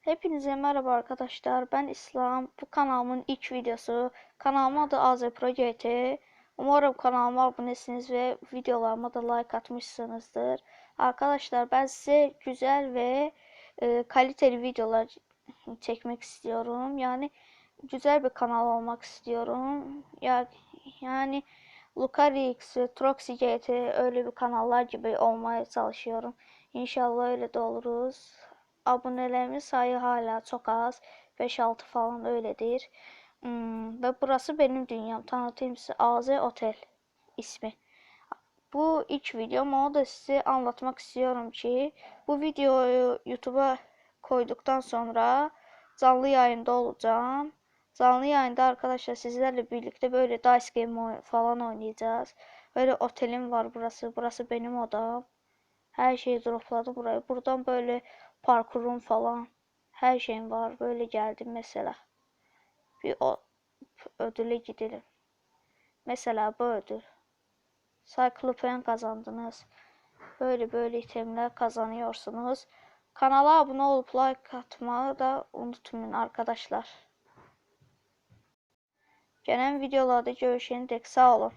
Hepinize merhaba arkadaşlar. Ben İslam. Bu kanalımın ilk videosu. Kanalıma adı Azepro GT. Umarım kanalıma abonesiniz ve videolarıma da like atmışsınızdır. Arkadaşlar ben size güzel ve e, kaliteli videolar çekmek istiyorum. Yani güzel bir kanal olmak istiyorum. Ya yani Lucarix, Troxy GT öyle bir kanallar gibi olmaya çalışıyorum. İnşallah öyle de oluruz. Abonelerimiz sayı hala çok az. 5-6 falan öyledir. Hmm, ve burası benim dünyam. Tanıtayım size AZ Otel ismi. Bu ilk videom. Onu da size anlatmak istiyorum ki bu videoyu YouTube'a koyduktan sonra canlı yayında olacağım. Canlı yayında arkadaşlar sizlerle birlikte böyle dice game falan oynayacağız. Böyle otelim var burası. Burası benim odam. Her şeyi dropladım buraya. Buradan böyle parkurum falan. Her şeyim var. Böyle geldim mesela. Bir o ödüle gidelim. Mesela bu ödül. Cyclopean kazandınız. Böyle böyle itemler kazanıyorsunuz. Kanala abone olup like atmayı da unutmayın arkadaşlar. Gelen videolarda görüşene dek sağ olun.